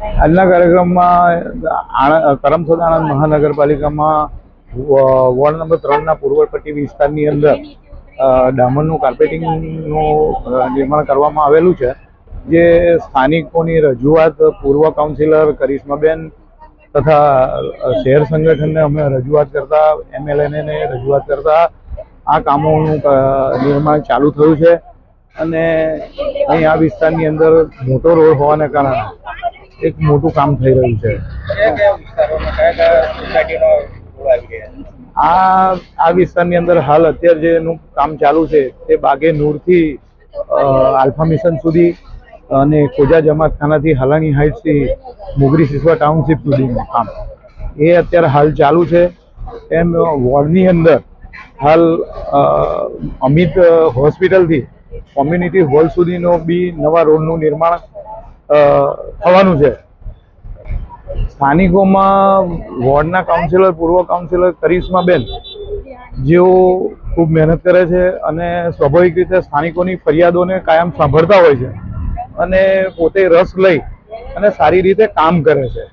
આજના કાર્યક્રમમાં કરમસદ આણંદ મહાનગરપાલિકામાં વોર્ડ નંબર ત્રણના પૂર્વપટ્ટી વિસ્તારની અંદર ડામરનું કાર્પેટિંગનું નિર્માણ કરવામાં આવેલું છે, જે સ્થાનિકોની રજૂઆત પૂર્વ કાઉન્સિલર કરિશ્માબેન તથા શહેર સંગઠનને અમે રજૂઆત કરતા, એમએલએને રજૂઆત કરતા, આ કામોનું નિર્માણ ચાલુ થયું છે અને અહીં આ વિસ્તારની અંદર મોટો રોડ હોવાને કારણે એક મોટું કામ થઈ રહ્યું છે. આ આ વિસ્તારની અંદર હાલ અત્યારે જેનું કામ ચાલુ છે તે બાગે નૂરથી આલ્ફા મિશન સુધી અને કોજા જમાતખાનાથી હાલાની હાઇટ્સથી મુગરી સિસવા ટાઉનશીપ સુધીનું કામ. એ અત્યારે હાલ ચાલુ છે. એમ વોર્ડની અંદર હાલ અમિત હોસ્પિટલથી કોમ્યુનિટી હોલ સુધીનો બી નવા રોડનું નિર્માણ થવાનું છે. સ્થાનિકોમાં વોર્ડના કાઉન્સિલર, પૂર્વ કાઉન્સિલર કરિશ્માબેન જેઓ ખૂબ મહેનત કરે છે અને સ્વાભાવિક રીતે સ્થાનિકોની ફરિયાદોને કાયમ સાંભળતા હોય છે અને પોતે રસ લઈ અને સારી રીતે કામ કરે છે.